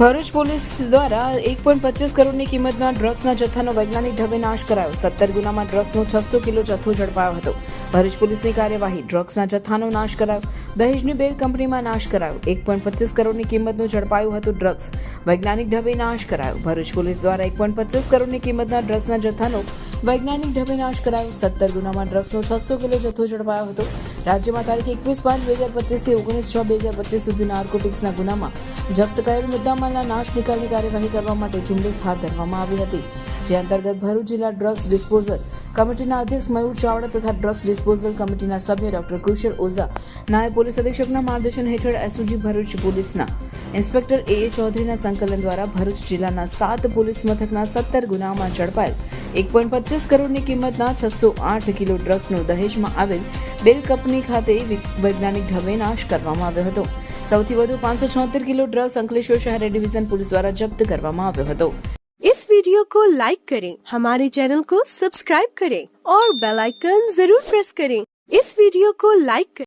Bharuch police દ્વારા એક point પચીસ કરોડની કિંમતના ડ્રગ્સના જથ્થાનો વૈજ્ઞાનિક ઢબે નાશ કરાયો. સત્તર ગુનામાં ડ્રગ્સનો છસો કિલો જથ્થો ઝડપાયો હતો. ભરૂચ પોલીસની કાર્યવાહી ડ્રગ્સના જથ્થાનો નાશ કરાયો. દહેજની બેલ કંપનીમાં નાશ કરાયો. એક પોઈન્ટ પચીસ કરોડની કિંમતનું ઝડપાયું હતું ડ્રગ્સ. વૈજ્ઞાનિક ઢબે નાશ કરાયો. ભરૂચ પોલીસ દ્વારા એક પોઈન્ટ પચીસ કરોડની કિંમતના ડ્રગ્સના જથ્થાનો વૈજ્ઞાનિક ઢબે નાશ કરાયો. સત્તર ગુનામાં ડ્રગ્સનો છસો કિલો જથ્થો ઝડપાયો હતો. રાજ્યમાં તારીખ એકવીસ પાંચ બે હજાર પચીસથી ઓગણીસ છ બે હજાર પચીસ સુધી નાર્કોટિક્સના ગુનામાં જપ્ત કરેલ મુદ્દામાલના નાશ નિકાલની કાર્યવાહી કરવા માટે ઝુંબેશ હાથ ધરવામાં આવી હતી. જે અંતર્ગત ભરૂચ જિલ્લા ડ્રગ્સ ડિસ્પોઝલ કમિટીના અધ્યક્ષ મયુર ચાવડા તથા ડ્રગ્સ ડિસ્પોઝલ કમિટીના સભ્ય ડોક્ટર કુશલ ઓઝા, નાયબ પોલીસ અધિક્ષકના માર્ગદર્શન હેઠળ એસઓજી ભરૂચ પોલીસના ઇન્સ્પેક્ટર એ એ ચૌધરીના સંકલન દ્વારા ભરૂચ જિલ્લાના સાત પોલીસ મથકના સત્તર ગુનામાં ઝડપાયેલ એક પોઈન્ટ પચીસ કરોડની કિંમતના છસો આઠ કિલો ડ્રગ્સનો દહેજમાં આવેલ બેલ કંપની ખાતે વિ- વૈજ્ઞાનિક ઢબે નાશ કરવામાં આવ્યો હતો સૌથી વધુ પાંચસો છોતેર કિલો ડ્રગ્સ અંકલેશ્વર શહેર ડિવિઝન પોલીસ દ્વારા જપ્ત કરવામાં આવ્યો હતો इस वीडियो को लाइक करें हमारे चैनल को सब्सक्राइब करें और बेल आइकन जरूर प्रेस करें इस वीडियो को लाइक करें